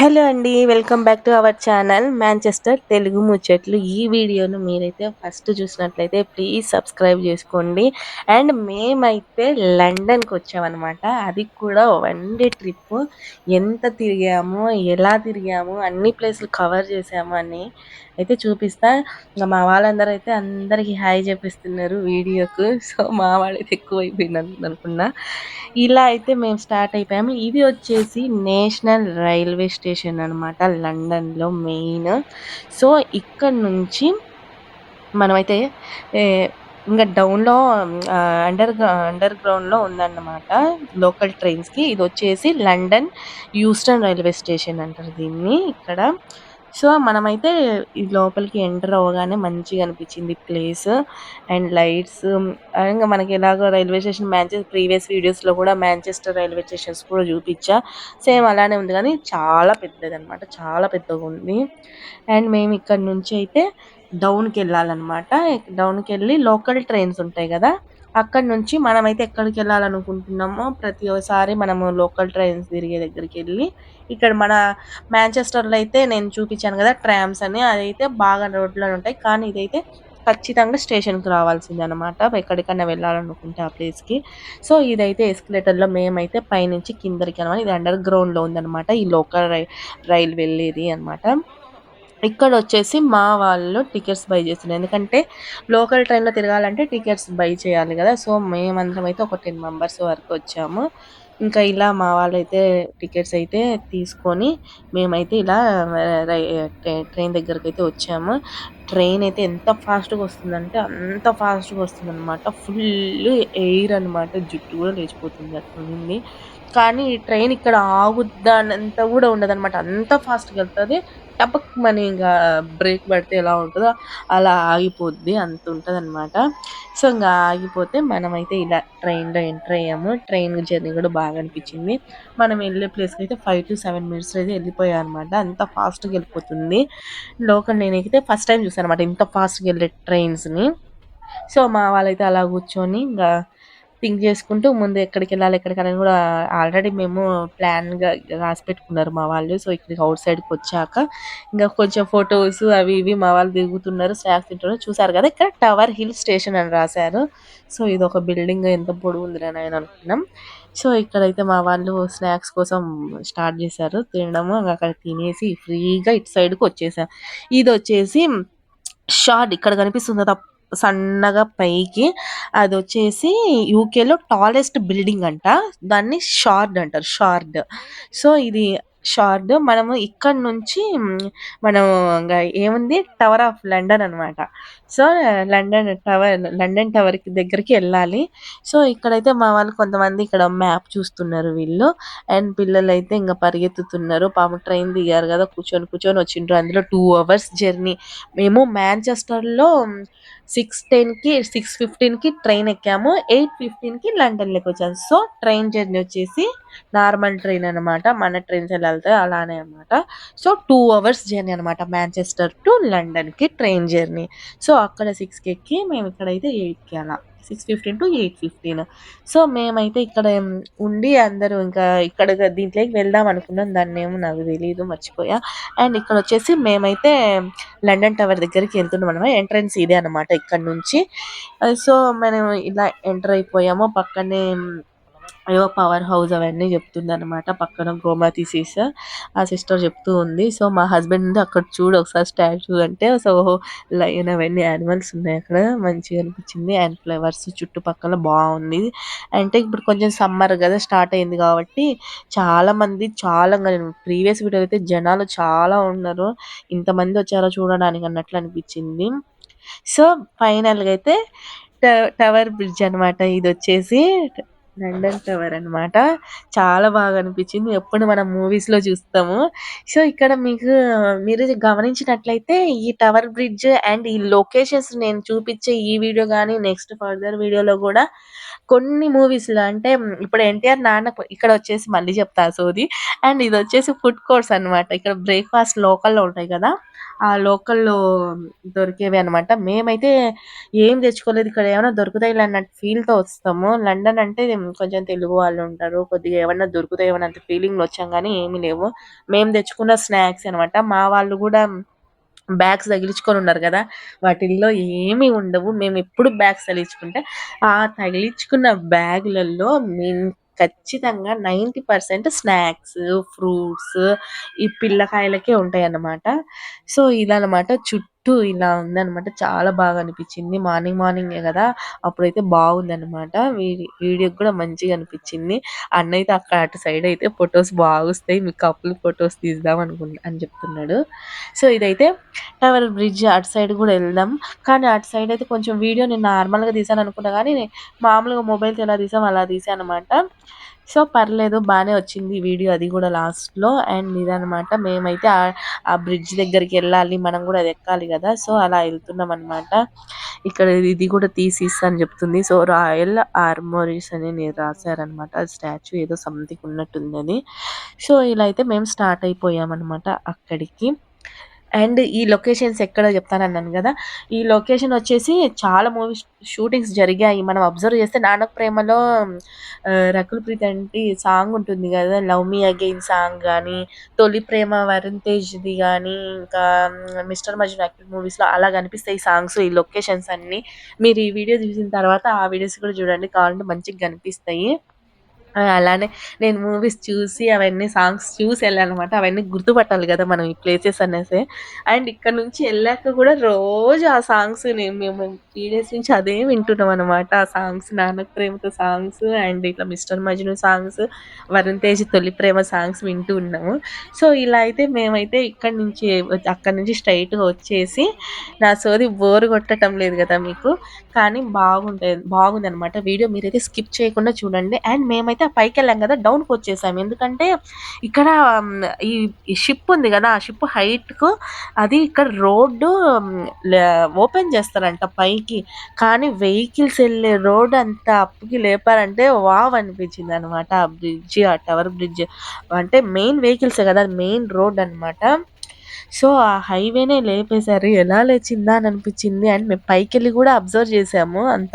Hello అండి welcome back to our channel Manchester Telugu ముచ్చట్లు. ఈ వీడియోను మీరైతే ఫస్ట్ చూసినట్లయితే ప్లీజ్ సబ్స్క్రైబ్ చేసుకోండి. అండ్ మేమైతే లండన్కి వచ్చామన్నమాట. అది కూడా వన్ డే ట్రిప్. ఎంత తిరిగాము ఎలా తిరిగాము అన్ని ప్లేసులు కవర్ చేసాము అని. అయితే చూపిస్తా. ఇంకా మా వాళ్ళందరూ అయితే అందరికీ హాయ్ చెప్పిస్తున్నారు వీడియోకు. సో మా వాళ్ళైతే ఎక్కువ అయిపోయింది అనుకున్నా. ఇలా అయితే మేము స్టార్ట్ అయిపోయాము. ఇది వచ్చేసి నేషనల్ రైల్వే స్టేషన్ అనమాట లండన్లో మెయిన్. సో ఇక్కడ నుంచి మనమైతే ఇంకా డౌన్లో అండర్ అండర్ గ్రౌండ్లో ఉందన్నమాట లోకల్ ట్రైన్స్కి. ఇది వచ్చేసి లండన్ యూస్టన్ రైల్వే స్టేషన్ అంటారు దీన్ని ఇక్కడ. సో మనమైతే లోపలికి ఎంటర్ అవ్వగానే మంచిగా అనిపించింది ప్లేస్ అండ్ లైట్స్. ఇంకా మనకి ఎలాగో రైల్వే స్టేషన్ మ్యాంచెస్టర్ ప్రీవియస్ వీడియోస్లో కూడా మ్యాంచెస్టర్ రైల్వే స్టేషన్స్ కూడా చూపించా. సేమ్ అలానే ఉంది కానీ చాలా పెద్దది అనమాట చాలా పెద్దగా ఉంది. అండ్ మేము ఇక్కడ నుంచి అయితే డౌన్కి వెళ్ళాలన్నమాట. డౌన్కి వెళ్ళి లోకల్ ట్రైన్స్ ఉంటాయి కదా అక్కడ నుంచి మనమైతే ఎక్కడికి వెళ్ళాలనుకుంటున్నామో ప్రతిసారి మనము లోకల్ ట్రైన్స్ తిరిగే దగ్గరికి వెళ్ళి ఇక్కడ మన మాంచెస్టర్లో అయితే నేను చూపించాను కదా ట్రామ్స్ అని. అదైతే బాగా రోడ్లో ఉంటాయి. కానీ ఇదైతే ఖచ్చితంగా స్టేషన్కి రావాల్సింది అనమాట వెళ్ళాలనుకుంటే ఆ ప్లేస్కి. సో ఇదైతే ఎస్కలేటర్లో మేమైతే పైనుంచి కిందరికి అనమాట ఇది అండర్ గ్రౌండ్లో ఉందన్నమాట. ఈ లోకల్ రై రైలు వెళ్ళేది అనమాట ఇక్కడ వచ్చేసి మా వాళ్ళు టికెట్స్ బై చేస్తున్నారు. ఎందుకంటే లోకల్ ట్రైన్లో తిరగాలంటే టికెట్స్ బై చేయాలి కదా. సో మేమందరం అయితే ఒక టెన్ మెంబర్స్ వరకు వచ్చాము. ఇంకా ఇలా మా వాళ్ళైతే టికెట్స్ అయితే తీసుకొని మేమైతే ఇలా ట్రైన్ దగ్గరకు అయితే వచ్చాము. ట్రైన్ అయితే ఎంత ఫాస్ట్గా వస్తుందంటే అంత ఫాస్ట్గా వస్తుంది అనమాట ఫుల్ ఎయిర్ అనమాట జుట్టు కూడా లేచిపోతుంది అట్లుంది కానీ ఈ ట్రైన్ ఇక్కడ ఆగుద్దానంత కూడా ఉండదు అనమాట అంత ఫాస్ట్గా వెళ్తుంది. టపక్ మని ఇంకా బ్రేక్ పడితే ఎలా ఉంటుందో అలా ఆగిపోద్ది అంత ఉంటుంది అనమాట సో ఇంకా ఆగిపోతే మనమైతే ఇలా ట్రైన్లో ఎంటర్ అయ్యాము. ట్రైన్ జర్నీ కూడా బాగా అనిపించింది. మనం వెళ్ళే ప్లేస్కి అయితే ఫైవ్ టు సెవెన్ మినిట్స్ అయితే వెళ్ళిపోయాం అనమాట అంత ఫాస్ట్గా వెళ్ళిపోతుంది. లోకల్ నేనైతే ఫస్ట్ టైం చూసాను. అనమాట ఇంత ఫాస్ట్గా వెళ్ళే ట్రైన్స్ని సో మా వాళ్ళైతే అలా కూర్చొని ఇంకా థింక్ చేసుకుంటూ ముందు ఎక్కడికి వెళ్ళాలి ఎక్కడికి కూడా ఆల్రెడీ మేము ప్లాన్గా రాసి పెట్టుకున్నారు మా వాళ్ళు. సో ఇక్కడికి అవుట్ సైడ్కి వచ్చాక ఇంకా కొంచెం ఫొటోస్ అవి ఇవి మా వాళ్ళు దిగుతున్నారు స్నాక్స్ తింటున్నారు. చూసారు కదా ఇక్కడ టవర్ హిల్ స్టేషన్ అని రాశారు. సో ఇది ఒక బిల్డింగ్ ఎంత పొడుగు ఉంది అని అనుకున్నాం. సో ఇక్కడైతే మా వాళ్ళు స్నాక్స్ కోసం స్టార్ట్ చేశారు తినడము అక్కడ తినేసి ఫ్రీగా ఇటు సైడ్కి వచ్చేసాం. ఇది వచ్చేసి షార్ట్ ఇక్కడ కనిపిస్తుంది సన్నగా పైకి. అది వచ్చేసి యూకేలో టాలెస్ట్ బిల్డింగ్ అంట. దాన్ని షార్డ్ అంటారు షార్డ్. సో ఇది షార్డ్. మనము ఇక్కడ నుంచి మనం ఏముంది? టవర్ ఆఫ్ లండన్ అనమాట so London tower London tower దగ్గరికి వెళ్ళాలి. సో ఇక్కడైతే మా వాళ్ళు కొంతమంది ఇక్కడ మ్యాప్ చూస్తున్నారు వీళ్ళు. అండ్ పిల్లలు అయితే ఇంకా పరిగెత్తుతున్నారు. పాపం ట్రైన్ దిగారు కదా కూర్చొని కూర్చొని వచ్చిండ్రు. అందులో టూ అవర్స్ జర్నీ. మేము మ్యాంచెస్టర్లో సిక్స్ టెన్కి సిక్స్ ఫిఫ్టీన్కి ట్రైన్ ఎక్కాము. ఎయిట్ ఫిఫ్టీన్కి లండన్లోకి వచ్చాము సో ట్రైన్ జర్నీ వచ్చేసి నార్మల్ ట్రైన్ అనమాట మన ట్రైన్స్ ఎలా వెళ్తాయి అలానే అనమాట సో టూ అవర్స్ జర్నీ అనమాట మాంచెస్టర్ టు లండన్కి ట్రైన్ జర్నీ. సో అక్కడ సిక్స్కి ఎక్కి మేము ఇక్కడైతే ఎయిట్కి అలా six fifteen to eight fifteen so మేమైతే ఇక్కడ ఉండి అందరూ ఇంకా ఇక్కడ దీంట్లోకి వెళ్దాం అనుకున్నాం. దాన్ని ఏమో నాకు తెలియదు మర్చిపోయా. అండ్ ఇక్కడ వచ్చేసి మేమైతే లండన్ టవర్ దగ్గరికి వెళ్తున్నాం అనమాట ఎంట్రన్స్ ఇదే అనమాట ఇక్కడ నుంచి. సో మనం ఇలా ఎంటర్ అయిపోయాము. పక్కనే ఏవో పవర్ హౌస్ అవన్నీ చెప్తుంది అనమాట పక్కన గోమతి సీస్ ఆ సిస్టర్ చెప్తూ ఉంది. సో మా హస్బెండ్ అక్కడ చూడు ఒకసారి స్టాచ్యూ అంటే సో లైన్ అవన్నీ యానిమల్స్ ఉన్నాయి అక్కడ. మంచిగా అనిపించింది. అండ్ ఫ్లవర్స్ చుట్టుపక్కల బాగుంది. అంటే ఇప్పుడు కొంచెం సమ్మర్ కదా స్టార్ట్ అయింది కాబట్టి చాలా మంది చాలా ప్రీవియస్ వీడియో అయితే జనాలు చాలా ఉన్నారు. ఇంతమంది వచ్చారో చూడడానికి అన్నట్లు అనిపించింది. సో ఫైనల్గా అయితే టవర్ బ్రిడ్జ్ అనమాట ఇది వచ్చేసి లండన్ టవర్ అనమాట చాలా బాగా అనిపించింది ఎప్పుడు మనం మూవీస్లో చూస్తాము. సో ఇక్కడ మీకు మీరు గమనించినట్లయితే ఈ టవర్ బ్రిడ్జ్ అండ్ ఈ లొకేషన్స్ నేను చూపించే ఈ వీడియో కానీ నెక్స్ట్ ఫర్దర్ వీడియోలో కూడా కొన్ని మూవీస్‌లో అంటే ఇప్పుడు 'ఎన్టీఆర్' నాన్న ఇక్కడ వచ్చేసి మళ్ళీ చెప్తా సోది. అండ్ ఇది వచ్చేసి ఫుడ్ కోర్ట్స్ అనమాట. ఇక్కడ బ్రేక్‌ఫాస్ట్ లోకల్‌లో ఉంటాయి కదా! ఆ లోకల్‌లో దొరికేవి అనమాట. మేమైతే ఏం తెచ్చుకోలేదు. ఇక్కడ ఏమైనా దొరుకుతాయి అన్నట్టు ఫీల్‌తో వస్తాము. లండన్ అంటే కొంచెం తెలుగు వాళ్ళు ఉంటారు. కొద్దిగా ఏమన్నా దొరుకుతాయి ఏమన్నా అంత ఫీలింగ్‌లో వచ్చాం కానీ ఏమీ లేవు. మేము తెచ్చుకున్న స్నాక్స్ అనమాట. మా వాళ్ళు కూడా బ్యాగ్స్ తగిలించుకొని ఉన్నారు కదా! వాటిల్లో ఏమీ ఉండవు. మేము ఎప్పుడు బ్యాగ్స్ తగిలించుకుంటే, ఆ తగిలించుకున్న బ్యాగులలో మేము ఖచ్చితంగా 90% స్నాక్స్, ఫ్రూట్స్ ఈ పిల్లకాయలకే ఉంటాయి అన్నమాట సో, ఇదనమాట చుట్టూ ఇలా ఉందనమాట. చాలా బాగా అనిపించింది. మార్నింగ్ మార్నింగే కదా అప్పుడైతే బాగుందనమాట. వీడి వీడియోకి కూడా మంచిగా అనిపించింది. అన్నయితే అక్కడ అటు సైడ్ అయితే ఫొటోస్ బాగొస్తాయి. మీ కపుల్ ఫొటోస్ తీద్దాం అనుకుం అని చెప్తున్నాడు. సో, ఇదైతే టవర్ బ్రిడ్జ్ అటు సైడ్ కూడా వెళ్దాం కానీ అటు సైడ్ అయితే కొంచెం వీడియో నేను నార్మల్‌గా తీశాననుకున్నా కానీ మామూలుగా మొబైల్‌తో ఎలా తీసాం అలా తీసాను అనమాట. సో, పర్లేదు బానే వచ్చింది వీడియో అది కూడా లాస్ట్‌లో. అండ్ ఇదనమాట మేమైతే ఆ బ్రిడ్జ్ దగ్గరికెళ్ళాలి. మనం కూడా అది ఎక్కాలి కదా సో, అలా వెళ్తున్నాం అన్నమాట ఇక్కడ ఇది కూడా తీసిస్తా అని చెప్తుంది. సో, రాయల్ ఆర్మోరీస్ అని రాశారనమాట రాసారనమాట. స్టాచ్యూ ఏదో సంథింగ్ ఉన్నట్టుందది. సో, ఇలా అయితే మేము స్టార్ట్ అయిపోయామనమాట అక్కడికి. అండ్ ఈ లొకేషన్స్ ఎక్కడో చెప్తానన్నాను కదా ఈ లొకేషన్ వచ్చేసి చాలా మూవీస్ షూటింగ్స్ జరిగాయి. మనం అబ్జర్వ్ చేస్తే నానక్ ప్రేమలో' 'రకుల్ ప్రీత్ అంటే సాంగ్ ఉంటుంది కదా 'లవ్ మీ అగైన్' సాంగ్ కానీ 'తొలి ప్రేమ' వరుణ్ తేజ్‌ది కానీ ఇంకా 'మిస్టర్ మజ్ను' యాక్టెడ్ మూవీస్‌లో అలా కనిపిస్తాయి సాంగ్స్, ఈ లొకేషన్స్ అన్నీ. మీరు ఈ వీడియో చూసిన తర్వాత ఆ వీడియోస్ కూడా చూడండి. కావాలంటే మంచిగా కనిపిస్తాయి. అలానే నేను మూవీస్ చూసి అవన్నీ సాంగ్స్ చూసి ఎళ్ళాననమాట. అవన్నీ గుర్తుపట్టాలి కదా మనం ఈ ప్లేసెస్ అనేసి. అండ్ ఇక్కడ నుంచి వెళ్ళాక కూడా రోజు ఆ సాంగ్స్ నేను మేము త్రీ డేస్ నుంచి అదే వింటున్నాం అనమాట ఆ songs Nannaku Prematho' songs and ఇట్లా 'mister Majnu' songs, 'Varun Tej' 'Tholi Prema' songs వింటూ ఉన్నాము. సో, ఇలా అయితే మేమైతే ఇక్కడి నుంచి అక్కడి నుంచి స్ట్రైట్గా వచ్చేసి నా సోది బోర్ కొట్టటం లేదు కదా మీకు. కానీ బాగుంటది బాగుందనమాట. వీడియో మీరైతే స్కిప్ చేయకుండా చూడండి. అండ్ మేమైతే మేమైతే పైకి వెళ్ళాం కదా డౌన్కి వచ్చేసాం ఎందుకంటే ఇక్కడ ఈ షిప్ ఉంది కదా ఆ షిప్ హైట్‌కు అది ఇక్కడ రోడ్డు ఓపెన్ చేస్తారంట పైకి. కానీ వెహికల్స్ వెళ్ళే రోడ్ అంత అప్పుకి లేపారంటే వావ్! అనిపించింది అనమాట ఆ బ్రిడ్జ్, ఆ టవర్ బ్రిడ్జ్. అంటే మెయిన్ వెహికల్సే కదా మెయిన్ రోడ్ అనమాట. సో, ఆ హైవేనే లేపేశారు. ఎలా లేచిందా అని అనిపించింది. అండ్ మేము పైకెళ్ళి కూడా అబ్జర్వ్ చేసాము. అంత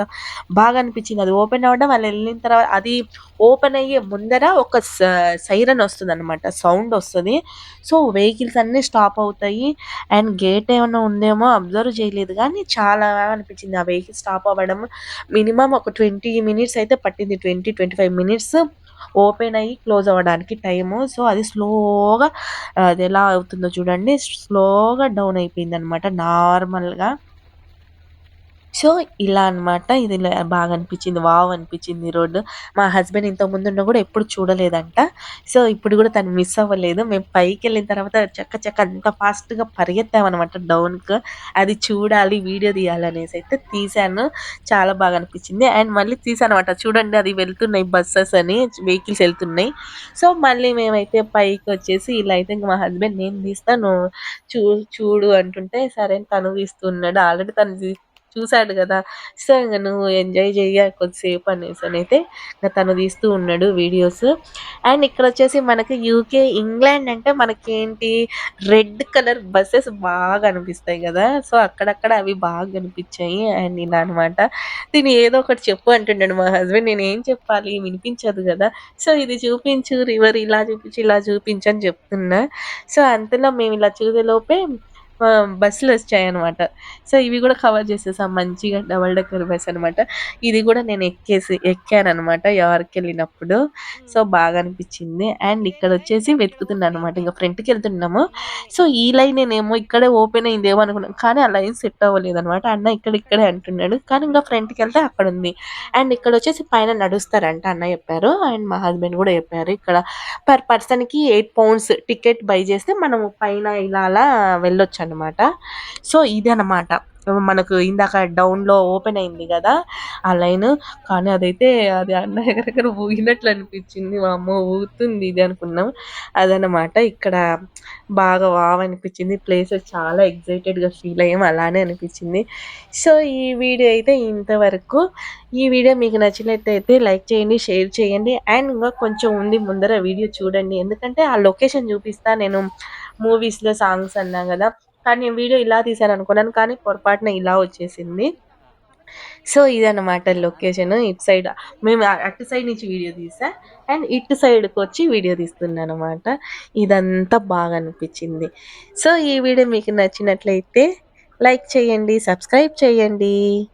బాగా అనిపించింది. అది ఓపెన్ అవ్వడం వాళ్ళు వెళ్ళిన తర్వాత అది ఓపెన్ అయ్యే ముందర ఒక స సైరన్ అనమాట సౌండ్ వస్తుంది సో, వెహికల్స్ అన్నీ స్టాప్ అవుతాయి. అండ్ గేట్ ఏమైనా ఉందేమో అబ్జర్వ్ చేయలేదు కానీ చాలా బాగా అనిపించింది. ఆ వెహికల్ స్టాప్ అవ్వడం మినిమమ్ ఒక 20 మినిట్స్ అయితే పట్టింది. 20, 25 మినిట్స్ ఓపెన్ అయ్యి క్లోజ్ అవ్వడానికి టైము. సో, అది స్లోగా అది ఎలా అవుతుందో చూడండి. స్లోగా డౌన్ అయిపోయిందనమాట నార్మల్‌గా. సో, ఇలా అనమాట. ఇది బాగా అనిపించింది. వావ్! అనిపించింది ఈ రోడ్డు. మా హస్బెండ్ ఇంతకుముందున్న కూడా ఎప్పుడు చూడలేదంట. సో, ఇప్పుడు కూడా తను మిస్ అవ్వలేదు. మేము పైకి వెళ్ళిన తర్వాత చక్క చక్క అంత ఫాస్ట్‌గా పరిగెత్తామన్నమాట డౌన్కి అది చూడాలి, వీడియో తీయాలనేసి అయితే తీశాను. చాలా బాగా అనిపించింది. అండ్ మళ్ళీ తీశాననమాట. చూడండి అది వెళ్తున్నాయి బస్సెస్ అని వెహికల్స్ వెళ్తున్నాయి సో, మళ్ళీ మేమైతే పైకొచ్చేసి ఇలా అయితే ఇంక మా హస్బెండ్ నేను తీస్తాను చూ చూడు అంటుంటే సరే తను తీస్తున్నాడు. ఆల్రెడీ తను చూశాడు చూసాడు గదా! సో, నువ్వు ఎంజాయ్ చెయ్య కొద్దిసేపు అనేసనైతే ఇంగ తను తీస్తూ ఉన్నాడు వీడియోస్. అండ్ ఇక్కడ వచ్చేసి మనకి యూకే, ఇంగ్లాండ్ అంటే మనకేంటి రెడ్ కలర్ బస్సెస్ బాగా అనిపిస్తాయి కదా సో, అక్కడక్కడ అవి బాగా కనిపించాయి. అండ్ ఇలా అనమాట. దీన్ని ఏదో ఒకటి చెప్పు అంటున్నాడు మా హస్బెండ్. నేను ఏం చెప్పాలి వినిపించదు కదా సో, ఇది చూపించు రివర్ ఇలా చూపించు, ఇలా చూపించు అని చెప్తున్నా. సో, అంతలో మేము ఇలా చూసేలోపే బస్సులు వచ్చాయన్నమాట సో, ఇవి కూడా కవర్ చేసేసాం మంచిగా డబల్ డెక్కర్ బస్ అనమాట. ఇది కూడా నేను ఎక్కేసి ఎక్కానమాట ఎవరికి వెళ్ళినప్పుడు సో, బాగా అనిపించింది. అండ్ ఇక్కడ వచ్చేసి వెతుకుతున్నాను అనమాట. కి వెళ్తున్నాము సో, ఈ లైన్ నేనేమో ఇక్కడే ఓపెన్ అయిందేమో అనుకున్నాం. కానీ ఆ లైన్ సెట్ అవ్వలేదనమాట. అన్న ఇక్కడ ఇక్కడే అంటున్నాడు. కానీ ఇంకా ఫ్రంట్కి వెళ్తే అక్కడ ఉంది అండ్ ఇక్కడ వచ్చేసి పైన నడుస్తారంట అన్న చెప్పారు. అండ్ మా హస్బెండ్ కూడా చెప్పారు. ఇక్కడ పర్ పర్సన్‌కి ఎయిట్ పౌండ్స్ టికెట్ బై చేస్తే మనము పైన ఇలా అలా అనమాట సో, ఇదనమాట. మనకు ఇందాక డౌన్‌లో ఓపెన్ అయింది కదా ఆ లైన్ కానీ అదైతే అది అన్న దగ్గర దగ్గర ఊగినట్లు అనిపించింది. మా అమ్మ ఊగుతుంది ఇది అనుకున్నాం. అదనమాట. ఇక్కడ బాగా వావ్ అనిపించింది. ప్లేస్ చాలా ఎక్సైటెడ్‌గా ఫీల్ అయ్యాం. అలానే అనిపించింది. సో, ఈ వీడియో అయితే ఇంతవరకు. ఈ వీడియో మీకు నచ్చినట్టయితే లైక్ చేయండి, షేర్ చేయండి. అండ్ ఇంకా కొంచెం ఉంది ముందర వీడియో చూడండి. ఎందుకంటే ఆ లొకేషన్ చూపిస్తా నేను మూవీస్‌లో సాంగ్స్ అన్నా కదా కానీ నేను వీడియో ఇలా తీశాను అనుకున్నాను. కానీ పొరపాటున ఇలా వచ్చేసింది. సో, ఇదన్నమాట లొకేషన్. ఇటు సైడ్ మేము అటు సైడ్ నుంచి వీడియో తీసా. అండ్ ఇటు సైడ్కి వచ్చి వీడియో తీస్తున్నాను అనమాట ఇదంతా బాగా అనిపించింది. సో, ఈ వీడియో మీకు నచ్చినట్లయితే లైక్ చేయండి, సబ్స్క్రైబ్ చేయండి.